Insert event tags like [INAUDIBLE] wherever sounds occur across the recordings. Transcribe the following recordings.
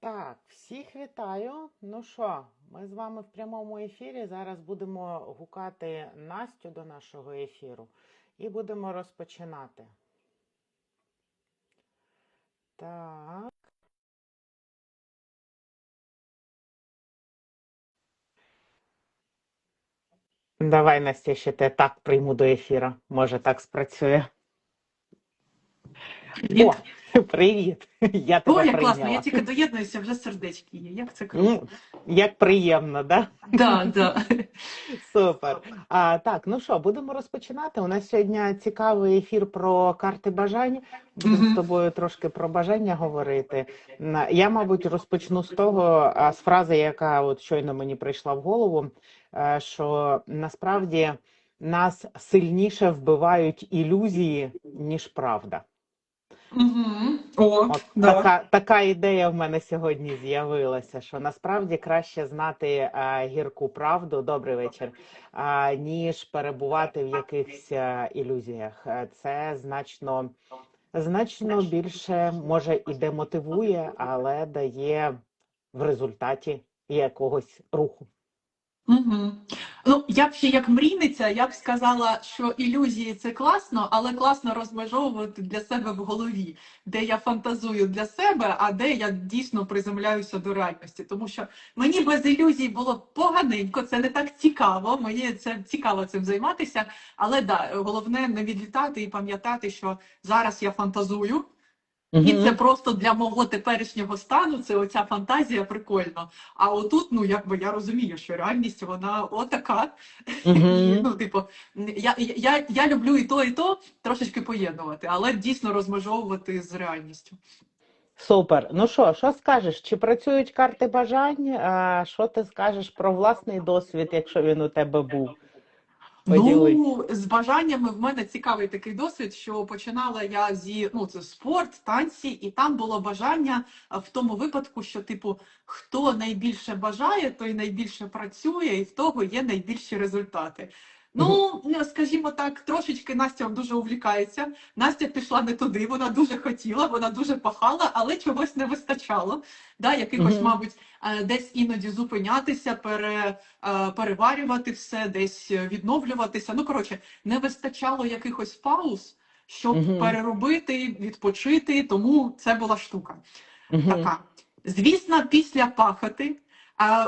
Так, всіх вітаю. Ну що, ми з вами в прямому ефірі. Зараз будемо гукати Настю до нашого ефіру і будемо розпочинати. Так. Давай, Настя, ще те так прийму до ефіру. Може, так спрацює. О, [LAUGHS] привіт! Я тебе О, як класно, я тільки доєднуюся, вже сердечки є. Як це круто. М, Як приємно, да? Да, [LAUGHS] да. Супер. А, так, ну що, будемо розпочинати. У нас сьогодні цікавий ефір про карти бажань. Будемо з тобою трошки про бажання говорити. Я, мабуть, розпочну з того, з фрази, яка от щойно мені прийшла в голову, е, що насправді нас сильніше вбивають ілюзії, ніж правда. Угу. О, От да. така, така ідея в мене сьогодні з'явилася, що насправді краще знати а, гірку правду, добрий вечір, а, ніж перебувати в якихось а, ілюзіях. Е, Це значно, значно більше може і демотивує, але дає в результаті якогось руху. Угу. Ну, я б ще як мрійниця, я б сказала, що ілюзії це класно, але класно розмежовувати для себе в голові, де я фантазую для себе, а де я дійсно приземляюся до реальності. Тому що мені без ілюзій було поганенько, це не так цікаво. Мені це цікаво цим займатися. Але да, головне не відлітати і пам'ятати, що зараз я фантазую. І це просто для мого теперішнього стану, це оця фантазія прикольно. А отут, ну якби я розумію, що реальність вона отака. Мгм. [LAUGHS] ну, типу, я, я, я люблю і то, і то трошечки поєднувати, але дійсно розмежовувати з реальністю. Супер. Ну що, що скажеш? Чи працюють карти бажань? А, Що ти скажеш про власний досвід, якщо він у тебе був? Ну, з бажаннями в мене цікавий такий досвід, що починала я зі ну це спорт, танці, і там було бажання в тому випадку, що типу, хто найбільше бажає, той найбільше працює, і в того є найбільші результати. Ну, скажімо так, трошечки Настя дуже увлікається. Настя пішла не туди, вона дуже хотіла, вона дуже пахала, але чогось не вистачало. Да, якихось, Мгм. мабуть, е, десь іноді зупинятися, пере, е, переварювати все, десь відновлюватися. Ну, коротше, не вистачало якихось пауз, щоб Мгм. переробити, відпочити, тому це була штука Мгм. така. Звісно, після пахоти.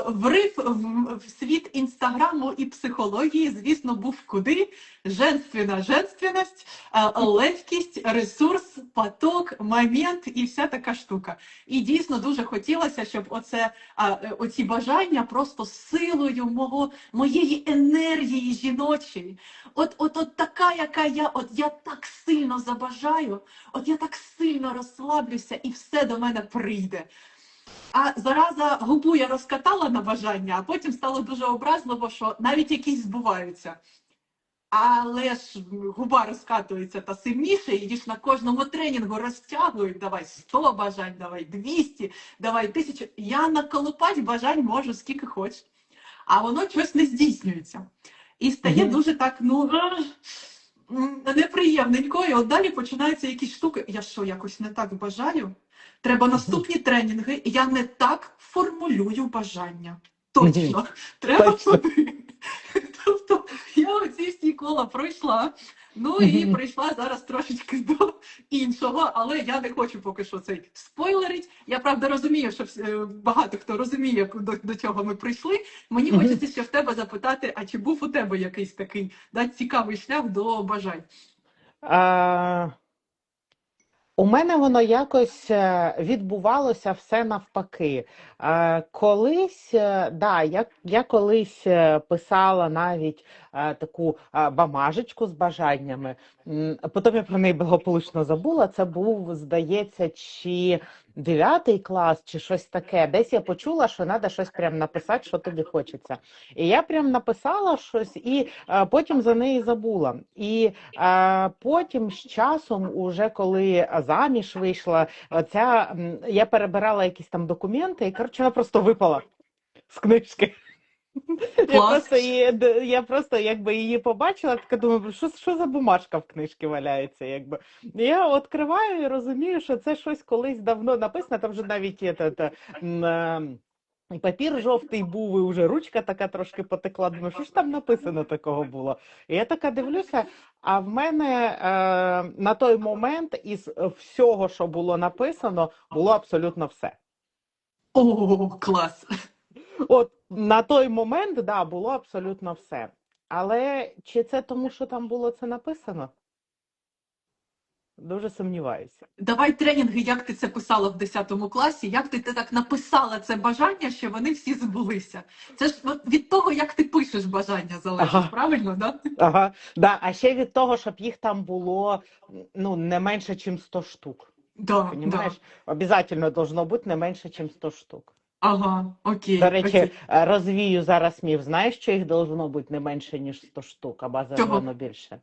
Врив в, світ інстаграму і психології, звісно, був куди женственна женственність, легкість, ресурс, поток, момент і вся така штука. І дійсно дуже хотілося, щоб оце е, оці бажання просто силою мого моєї енергії жіночої. От, от, от така, яка я, от я так сильно забажаю, от я так сильно розслаблюся, і все до мене прийде. А зараза губу я розкатала на бажання, а потім стало дуже образливо, що навіть якісь збуваються. Але ж губа розкатується та сильніше, і ж на кожному тренінгу розтягують, давай 100 бажань, давай 200, давай 1000. Я наколупать бажань можу скільки хоч, а воно щось не здійснюється. І стає Мгм. дуже так, ну неприємненько, і от далі починаються якісь штуки. Я що, якось не так бажаю? Треба наступні тренінги, я не так формулюю бажання. Точно, треба туди. Тобто я оці всі кола пройшла. Ну і прийшла зараз трошечки до іншого, але я не хочу поки що цей спойлерить. Я правда розумію, що багато хто розуміє, до, до чого ми прийшли. Мені хочеться ще в тебе запитати, а чи був у тебе якийсь такий да, цікавий шлях до бажань? А, у мене воно якось е, відбувалося все навпаки. Е, Колись, е, да, я, я колись писала навіть таку е, бамажечку з бажаннями. Потім я про неї благополучно забула. Це був, здається, чи дев'ятий клас, чи щось таке. Десь я почула, що треба щось прям написати, що тобі хочеться. І я прям написала щось і е, потім за неї забула. І потім з часом, уже коли заміж вийшла, оця м, я перебирала якісь там документи, і коротше, вона просто випала з книжки. Я просто, її, я просто якби її побачила, така думаю, що, що за бумажка в книжці валяється, якби. Я відкриваю і розумію, що це щось колись давно написано, там вже навіть є та, та, і папір жовтий був, і вже ручка така трошки потекла. Думаю, що ж там написано такого було? І я така дивлюся, а в мене е, на той момент із всього, що було написано, було абсолютно все. О, клас. От на той момент, да, було абсолютно все. Але чи це тому, що там було це написано? Дуже сумніваюся. Давай тренінги, як ти це писала в 10 класі, як ти, ти так написала це бажання, що вони всі збулися. Це ж від того, як ти пишеш бажання залежить, Ага. правильно, да? Ага, да, а ще від того, щоб їх там було ну, не менше, ніж 100 штук. Да, Понімаєш? да. Обязательно должно бути не менше, ніж 100 штук. Ага, окей. До речі, окей. е, розвію зараз міф. Знаєш, що їх должно бути не менше, ніж 100 штук, а воно більше.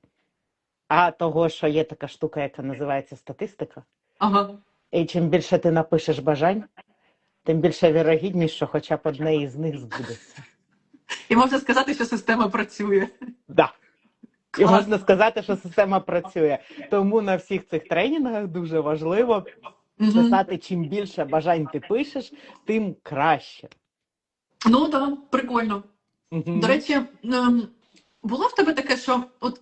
А того, що є така штука, яка називається статистика. Ага. І чим більше ти напишеш бажань, тим більше вірогідність, що хоча б одне із них збудеться. І можна сказати, що система працює. Да. І можна сказати, що система працює. Тому на всіх цих тренінгах дуже важливо Мгм. писати, чим більше бажань ти пишеш, тим краще. Ну так, да, прикольно. Мгм. До речі, ем, було в тебе таке, що от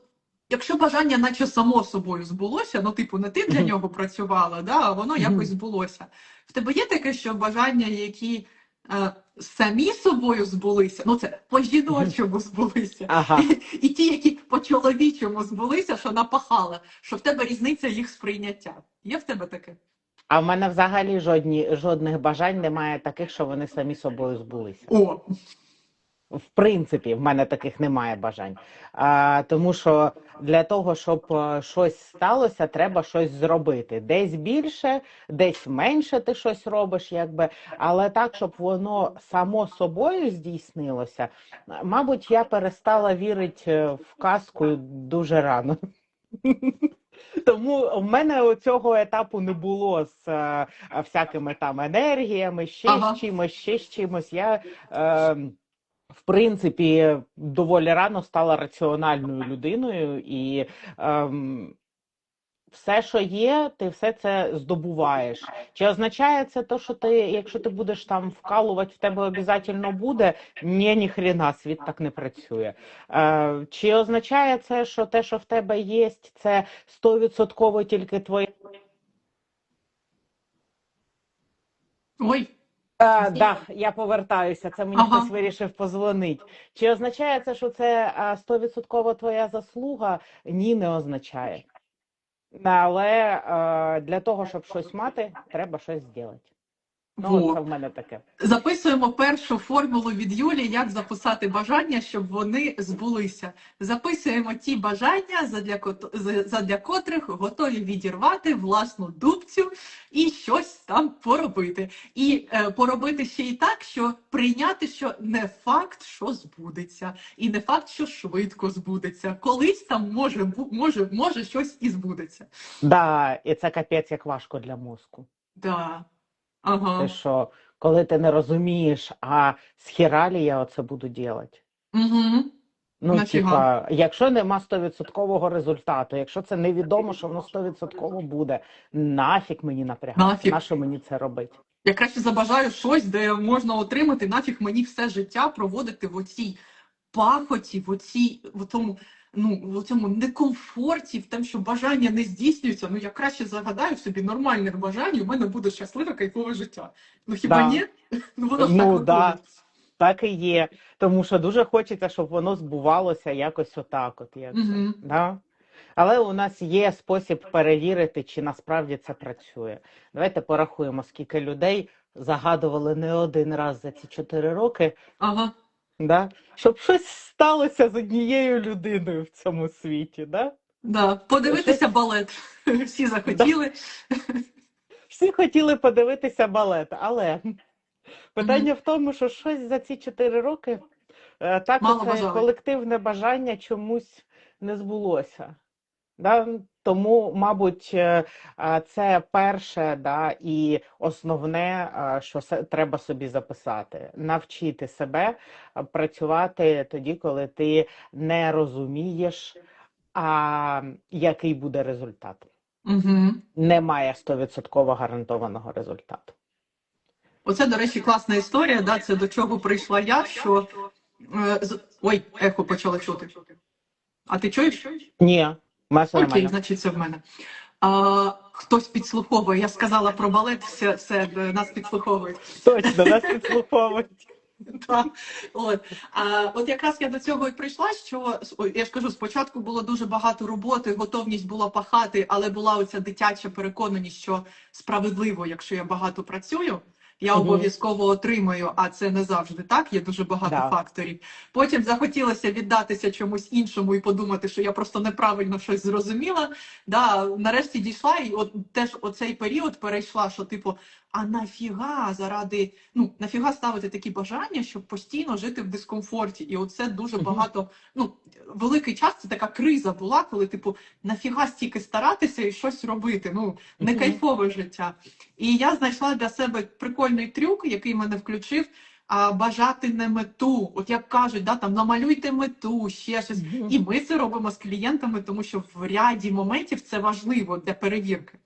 якщо бажання наче само собою збулося, ну, типу, не ти для Мгм. нього працювала, да, а воно якось збулося. В тебе є таке, що бажання, які е, самі собою збулися, ну це по-жіночому збулися, Ага. і ті, які по-чоловічому збулися, що напахала, що в тебе різниця їх сприйняття. Є в тебе таке? А в мене взагалі жодні, жодних бажань немає таких, що вони самі собою збулися. О, В принципі, в мене таких немає бажань. А, тому що для того, щоб е, щось сталося, треба щось зробити. Десь більше, десь менше ти щось робиш, якби, але так, щоб воно само собою здійснилося, мабуть, я перестала вірити е, в казку дуже рано. [LAUGHS] Тому в мене цього етапу не було з е, всякими там енергіями, ще Ага. з чимось, ще з чимось. Я е, в принципі, доволі рано стала раціональною людиною, і ем, все, що є, ти все це здобуваєш. Чи означає це те, що ти, якщо ти будеш там вкалувати, в тебе обов'язково буде? Ні, ні хрена, світ так не працює. Е, чи означає це, що те, що в тебе є, це стовідсотково тільки твоє? ой, А, да, я повертаюся. Це мені Ага. хтось вирішив позвонити. Чи означає це, що це а, стовідсотково твоя заслуга? Ні, не означає. Але е, для того, щоб щось мати, треба щось зробити. Ну, Во. в мене таке. Записуємо першу формулу від Юлі, як записати бажання, щоб вони збулися. Записуємо ті бажання, задля, задля котрих готові відірвати власну дубцю і щось там поробити. І е, поробити ще й так, що прийняти, що не факт, що збудеться, і не факт, що швидко збудеться. Колись там може може, може щось і збудеться. Да, і це капець як важко для мозку. Да. Ага. Те, що коли ти не розумієш, а з хіралі я оце буду робити. Угу. Ну, типа, якщо нема стовідсоткового результату, якщо це невідомо, що воно стовідсотково буде, нафіг мені напрягати, Нафіг. нащо мені це робити? Я краще забажаю щось, де можна отримати нафіг мені все життя проводити в оцій пахоті, в оцій в тому, ну в цьому некомфорті, в тому, що бажання не здійснюються. Ну я краще загадаю собі нормальних бажань, і у мене буде щасливе кайфове життя. Ну хіба Да. ні? [LAUGHS] Ну воно ж Ну, так да. Так і є. Тому що дуже хочеться, щоб воно збувалося якось отак, от як. Мгм. Да? Але у нас є спосіб перевірити, чи насправді це працює. Давайте порахуємо, скільки людей загадували не один раз за ці чотири роки, Ага. Да? щоб щось сталося з однією людиною в цьому світі. Да? Да. Подивитися балет. [LAUGHS] Всі захотіли. Всі хотіли подивитися балет, але питання в тому, що щось за ці чотири роки е, так бажали. колективне бажання чомусь не збулося. Да? Тому, мабуть, е, е, це перше да, і основне, е, що треба собі записати: навчити себе працювати тоді, коли ти не розумієш, а який буде результат. Угу. Немає 100% гарантованого результату. Оце, до речі, класна історія. Да? Це до чого прийшла я, що ой, ехо почало чути. А ти чуєш? Ні, все Окей, нормально. значить, це в мене. А, хтось підслуховує. Я сказала про балет, все, все нас підслуховують. Точно, нас [LAUGHS] підслуховують. Так, от. А, от якраз я до цього і прийшла, що я ж кажу, спочатку було дуже багато роботи, готовність була пахати, але була оця дитяча переконаність, що справедливо, якщо я багато працюю, я Мгм. обов'язково отримаю, а це не завжди так, є дуже багато Да. факторів. Потім захотілося віддатися чомусь іншому і подумати, що я просто неправильно щось зрозуміла. Да, нарешті дійшла, і от теж оцей період перейшла, що типу, а нафіга заради ну нафіга ставити такі бажання, щоб постійно жити в дискомфорті. І оце дуже багато. Ну великий час це така криза була, коли типу нафіга стільки старатися і щось робити. Ну не кайфове життя. І я знайшла для себе прикольний трюк, який мене включив. А бажати не мету, от як кажуть, да там намалюйте мету, ще щось. І ми це робимо з клієнтами, тому що в ряді моментів це важливо для перевірки.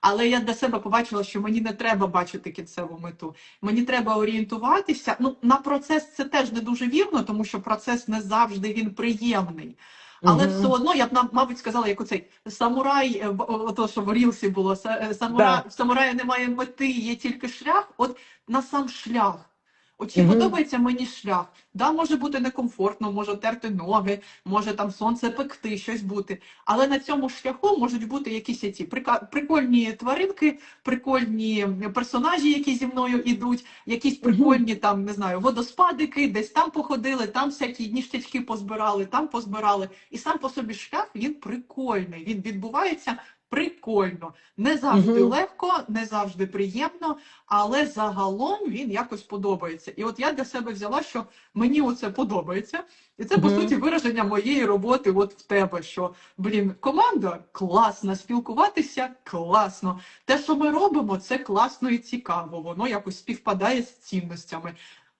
Але я для себе побачила, що мені не треба бачити кінцеву мету. Мені треба орієнтуватися. Ну на процес це теж не дуже вірно, тому що процес не завжди він приємний. Але Мгм. все одно я б мабуть, сказала, як оцей самурай, е, ото що в Рілсі було, са- да. в самурая немає мети, є тільки шлях. От на сам шлях. От чи Мгм. подобається мені шлях? Да, може бути некомфортно, може терти ноги, може там сонце пекти, щось бути. Але на цьому шляху можуть бути якісь ці прикольні тваринки, прикольні персонажі, які зі мною йдуть, якісь прикольні там, не знаю, водоспадики, десь там походили, там всякі ніштячки позбирали, там позбирали. І сам по собі шлях він прикольний. Він відбувається прикольно. Не завжди Мгм. легко, не завжди приємно, але загалом він якось подобається. І от я для себе взяла, що мені оце подобається. І це, по суті, вираження моєї роботи от в тебе, що, блін, команда класна, спілкуватися класно. Те, що ми робимо, це класно і цікаво. Воно якось співпадає з цінностями.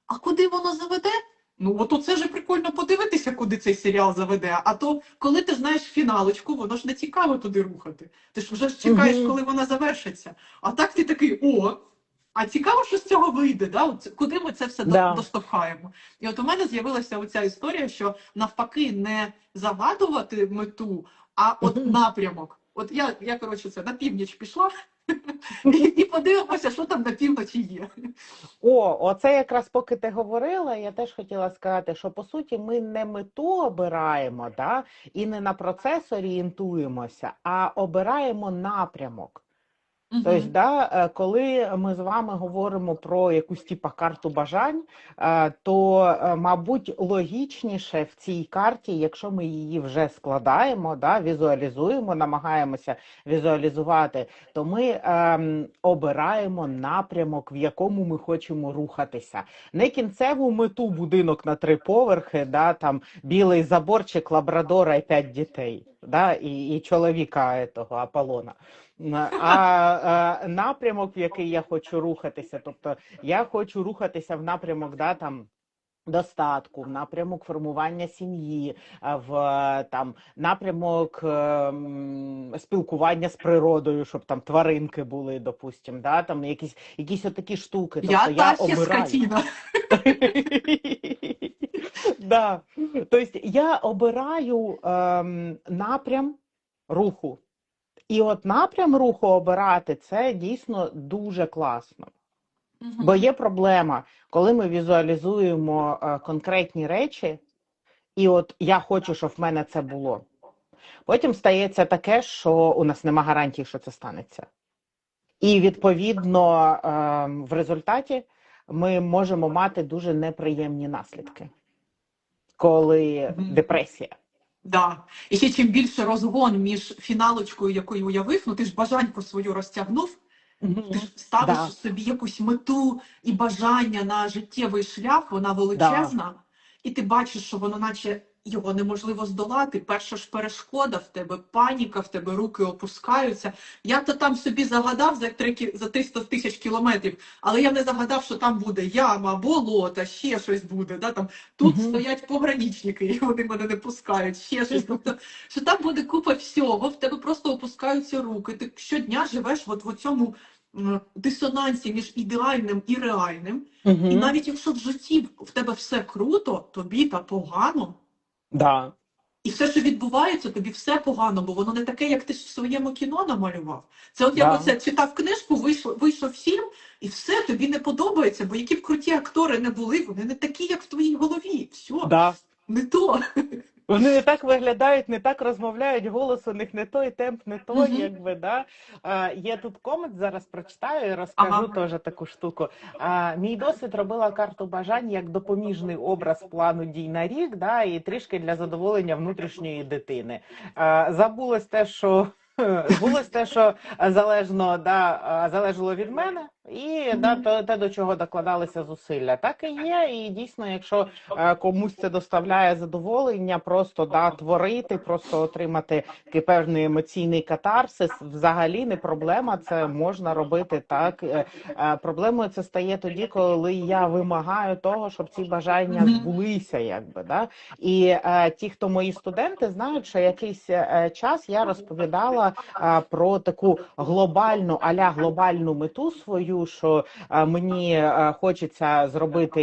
А куди воно заведе? Ну, от оце ж прикольно подивитися, куди цей серіал заведе. А то, коли ти знаєш фіналочку, воно ж не цікаво туди рухати. Ти ж вже ж чекаєш, коли вона завершиться. А так ти такий, о, а цікаво, що з цього вийде, да? От куди ми це все Да. доштовхаємо. І от у мене з'явилася оця історія, що навпаки не загадувати мету, а от напрямок. От я, я коротше, це на північ пішла [LAUGHS] і, подивимося, що там на півночі є. О, оце якраз поки ти говорила, я теж хотіла сказати, що по суті ми не мету обираємо, да, і не на процес орієнтуємося, а обираємо напрямок. Тобто, да, е, коли ми з вами говоримо про якусь типа карту бажань, е, то, е, мабуть, логічніше в цій карті, якщо ми її вже складаємо, да, візуалізуємо, намагаємося візуалізувати, то ми ем, обираємо напрямок, в якому ми хочемо рухатися. Не кінцеву мету будинок на три поверхи, да, там білий заборчик, лабрадора і п'ять дітей, да, і, і чоловіка того Аполлона. А напрямок, в який я хочу рухатися, тобто я хочу рухатися в напрямок, да, там. Достатку, в напрямок формування сім'ї, в там напрямок ем, спілкування з природою, щоб там тваринки були, допустим, да, там якісь, якісь отакі штуки. Тобто Я я обираю. [LAUGHS] Да. Тобто я обираю ем, напрям руху. І от напрям руху обирати це дійсно дуже класно. Бо є проблема, коли ми візуалізуємо е, конкретні речі, і от я хочу, щоб в мене це було. Потім стається таке, що у нас нема гарантії, що це станеться. І відповідно е, в результаті ми можемо мати дуже неприємні наслідки, коли депресія. Да. І ще чим більше розгон між фіналочкою, якою уявив, ну ти ж бажаньку свою розтягнув, ти ж ставиш Да. собі якусь мету і бажання на життєвий шлях, вона величезна, і ти бачиш, що воно наче його неможливо здолати. Перша ж перешкода в тебе, паніка, в тебе руки опускаються. Я то там собі загадав за, три, кі- за 300 тисяч кілометрів, але я не загадав, що там буде яма, болота, ще щось буде. Да? Там, тут Мгм. стоять пограничники, і вони мене не пускають, ще щось. Тобто, що там буде купа всього, в тебе просто опускаються руки. Ти щодня живеш от в цьому дисонансі між ідеальним і реальним. Мгм. І навіть якщо в житті в тебе все круто, тобі та погано, Да. і все, що відбувається, тобі все погано, бо воно не таке, як ти в своєму кіно намалював. Це от Да. я оце читав книжку, вийшов, вийшов фільм, і все тобі не подобається, бо які б круті актори не були, вони не такі, як в твоїй голові. Все, Да. не то. Вони не так виглядають, не так розмовляють, голос у них не той, темп не той, якби, да. А, є тут комент, зараз прочитаю і розкажу Ага. теж таку штуку. А, мій досвід робила карту бажань як допоміжний образ плану дій на рік, да, і трішки для задоволення внутрішньої дитини. А, забулось те, що [LAUGHS] Збулось те, що залежно да, залежало від мене, і да, то, те, до чого докладалися зусилля. Так і є. І дійсно, якщо е, комусь це доставляє задоволення, просто да, творити, просто отримати такий певний емоційний катарсис, взагалі не проблема. Це можна робити так. Е, е, Проблемою це стає тоді, коли я вимагаю того, щоб ці бажання збулися, якби да. І е, ті, хто мої студенти, знають, що якийсь е, час я розповідала е, про таку глобальну аля глобальну мету свою, що е, мені хочеться зробити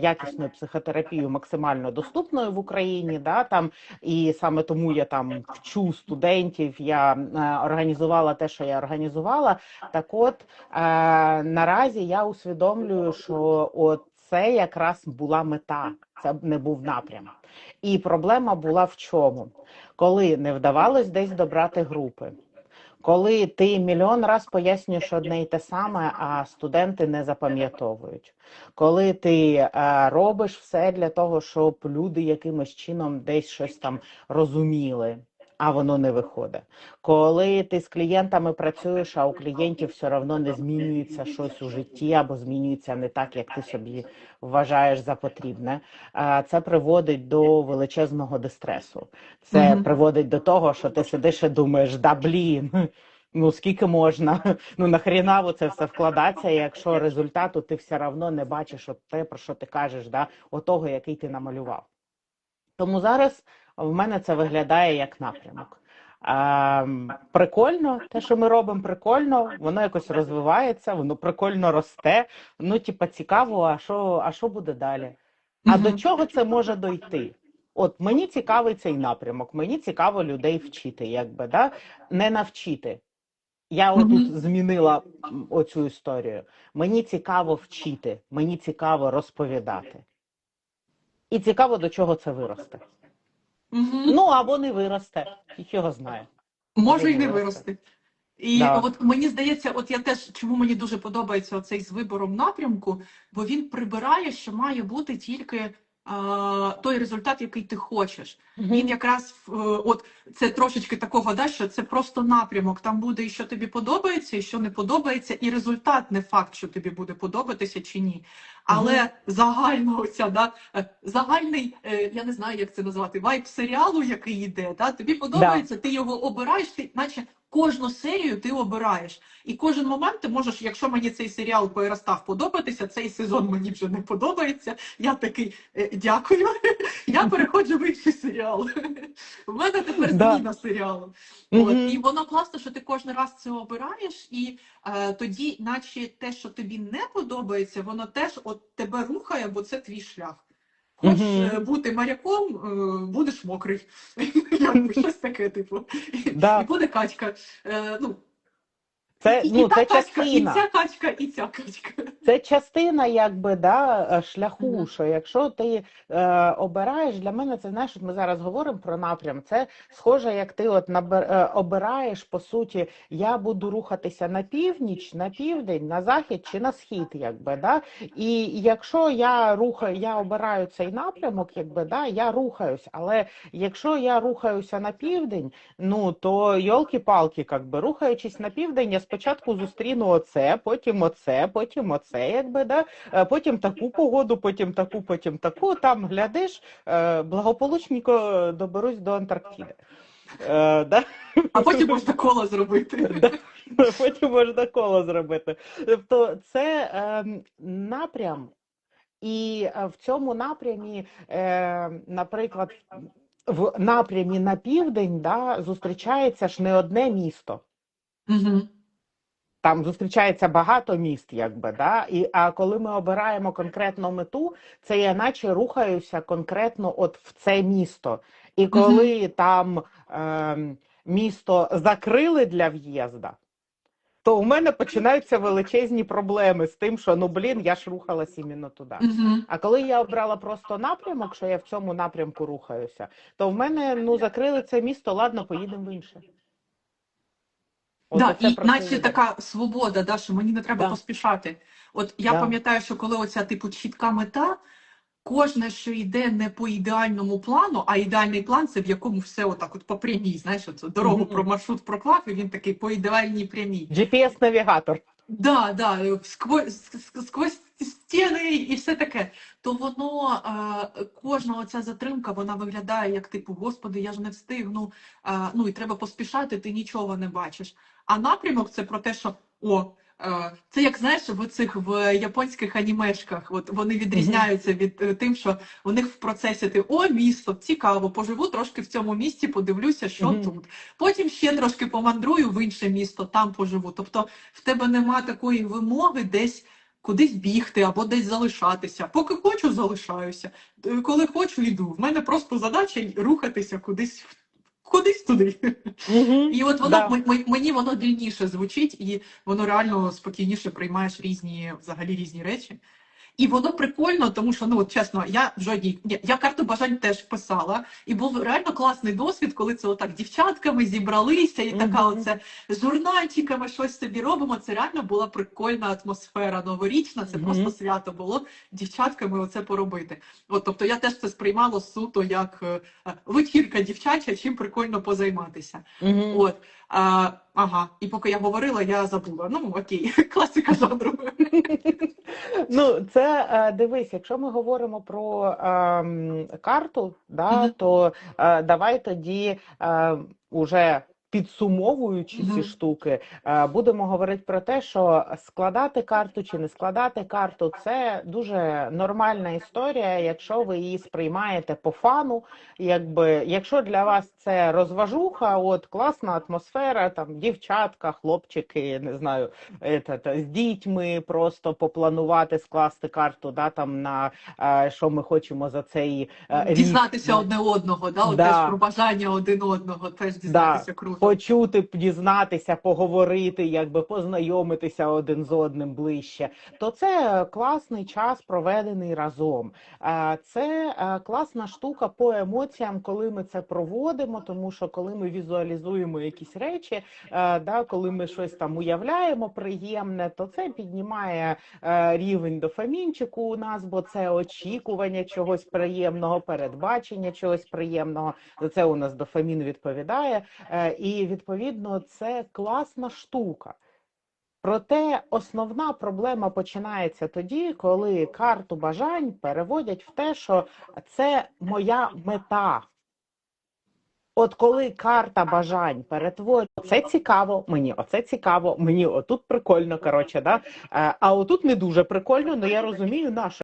якісну психотерапію максимально доступною в Україні. Да, там і саме тому я там вчу студентів. Я організувала те, що я організувала. Так, от наразі я усвідомлюю, що от це якраз була мета, це не був напрям. І проблема була в чому? Коли не вдавалось десь добрати групи, коли ти мільйон раз пояснюєш одне й те саме, а студенти не запам'ятовують, коли ти е, робиш все для того, щоб люди якимось чином десь щось там розуміли. А воно не виходить. Коли ти з клієнтами працюєш, а у клієнтів все одно не змінюється щось у житті або змінюється не так, як ти собі вважаєш за потрібне, це приводить до величезного дистресу. Це Мгм. приводить до того, що ти сидиш і думаєш, да блін, ну скільки можна? Ну нахріна в це все вкладатися, якщо результату ти все одно не бачиш от те, про що ти кажеш, да, отого, який ти намалював. Тому зараз в мене це виглядає як напрямок. Прикольно, те, що ми робимо, прикольно, воно якось розвивається, воно прикольно росте. Ну, типа, цікаво, а що, а що буде далі? А Мгм. до чого це може дойти? От мені цікавий цей напрямок, мені цікаво людей вчити, якби да? не навчити. Я отут змінила оцю історію. Мені цікаво вчити, мені цікаво розповідати. І цікаво, до чого це виросте. Мгм. Ну або не виросте, його знає. Може і не виросте. вирости. І Да. от мені здається, от я теж чому мені дуже подобається оцей з вибором напрямку, бо він прибирає, що має бути тільки той результат, який ти хочеш. Він якраз е, от це трошечки такого, да, що це просто напрямок. Там буде і що тобі подобається, і що не подобається, і результат не факт, що тобі буде подобатися чи ні. Але загально оця, да, е, загальний, е, я не знаю, як це назвати, вайб серіалу, який йде, да, тобі подобається, ти його обираєш, ти наче кожну серію ти обираєш. І кожен момент ти можеш, якщо мені цей серіал перестав подобатися, цей сезон мені вже не подобається. Я такий «Е, дякую. [LAUGHS] Я переходжу в інший серіал. У мене тепер зміна серіалу. І воно класно, що ти кожен раз це обираєш, і е, тоді, наче те, що тобі не подобається, воно теж от тебе рухає, бо це твій шлях. Хочеш е, бути моряком, е, будеш мокрий. [LAUGHS] Щось таке, типу. І, Да. і буде качка. Е, ну, Це, і, ну, і та це качка, частина. і ця качка, і ця качка. Це частина, якби да, е, шляху. Мгм. Що якщо ти е, обираєш, для мене це знаєш, ми зараз говоримо про напрям. Це схоже, як ти от набер, е, обираєш по суті, я буду рухатися на північ, на південь, на захід чи на схід, якби да. І якщо я рухаю, я обираю цей напрямок, якби да, я рухаюсь. Але якщо я рухаюся на південь, ну то йолки-палки, якби рухаючись на південь, я спочатку зустріну оце, потім оце, потім оце, якби да, Е, потім таку погоду, потім таку, потім таку. Там глядиш, е, благополучненько доберусь до Антарктиди. Е, да? А потім можна коло зробити. [LAUGHS] Да. Потім можна коло зробити. Тобто це е, напрям, і е, в цьому напрямі, е, наприклад, в напрямі на південь да, зустрічається ж не одне місто. Угу. Там зустрічається багато міст, якби да. І а коли ми обираємо конкретну мету, це я наче рухаюся конкретно от в це місто. І коли там е, місто закрили для в'їзда, то у мене починаються величезні проблеми з тим, що ну блін, я ж рухалась іменно туди. Угу. А коли я обрала просто напрямок, що я в цьому напрямку рухаюся, то в мене ну закрили це місто, ладно, поїдемо в інше. От Да, і наче така свобода, да, що мені не треба Да. поспішати. От я Да. пам'ятаю, що коли оця типу чітка мета, кожне, що йде не по ідеальному плану, а ідеальний план це в якому все отак, от по прямій. Знаєш, от дорогу Мгм. про маршрут проклав, і він такий по ідеальній прямій. GPS-навігатор. Да, да, сквозь, сквозь стіни і все таке. То воно кожна оця затримка, вона виглядає як типу, господи, я ж не встигну. Ну і треба поспішати, ти нічого не бачиш. А напрямок це про те, що о. е, Це як знаєш, в цих в японських анімешках, от вони відрізняються від е, тим, що у них в процесі ти о, місто, цікаво, поживу трошки в цьому місті, подивлюся, що тут. Потім ще трошки помандрую в інше місто, там поживу. Тобто в тебе нема такої вимоги десь кудись бігти або десь залишатися. Поки хочу, залишаюся. Е, Коли хочу, йду. В мене просто задача рухатися кудись. Кудись туди. Мгм. І от воно Да. мені воно вільніше звучить, і воно реально спокійніше приймаєш різні, взагалі різні речі. І воно прикольно, тому що ну от чесно, я в жодній я, карту бажань теж писала, і був реально класний досвід, коли це отак дівчатками зібралися, і така Мгм. оце з журнальчиками щось собі робимо. Це реально була прикольна атмосфера новорічна. Це Мгм. просто свято було дівчатками оце поробити. От тобто я теж це сприймала суто як е, е, вечірка дівчача, чим прикольно позайматися. Мгм. От а, ага, і поки я говорила, я забула. Ну окей, [LAUGHS] класика жанру. Ну, це е, дивись, якщо ми говоримо про ем, карту, да, то е, давай тоді е, уже підсумовуючи ці штуки, е, будемо говорити про те, що складати карту чи не складати карту це дуже нормальна історія, якщо ви її сприймаєте по фану. Якби якщо для вас це розважуха, от класна атмосфера, там дівчатка, хлопчики, не знаю, етат, з дітьми просто попланувати, скласти карту, да, там на е, що ми хочемо за цей е, рік. Дізнатися одне одного, да, от Да. теж про бажання один одного, теж дізнатися круто. Почути, дізнатися, поговорити, якби познайомитися один з одним ближче, то це класний час проведений разом. Це класна штука по емоціям, коли ми це проводимо, тому що коли ми візуалізуємо якісь речі, да, коли ми щось там уявляємо приємне, то це піднімає рівень дофамінчику у нас, бо це очікування чогось приємного, передбачення чогось приємного. За це у нас дофамін відповідає. Е, І відповідно це класна штука. Проте основна проблема починається тоді, коли карту бажань переводять в те, що це моя мета. От коли карта бажань перетворює, це цікаво, мені оце цікаво, мені отут прикольно, коротше, да? Е, а отут не дуже прикольно, але я розумію, наше.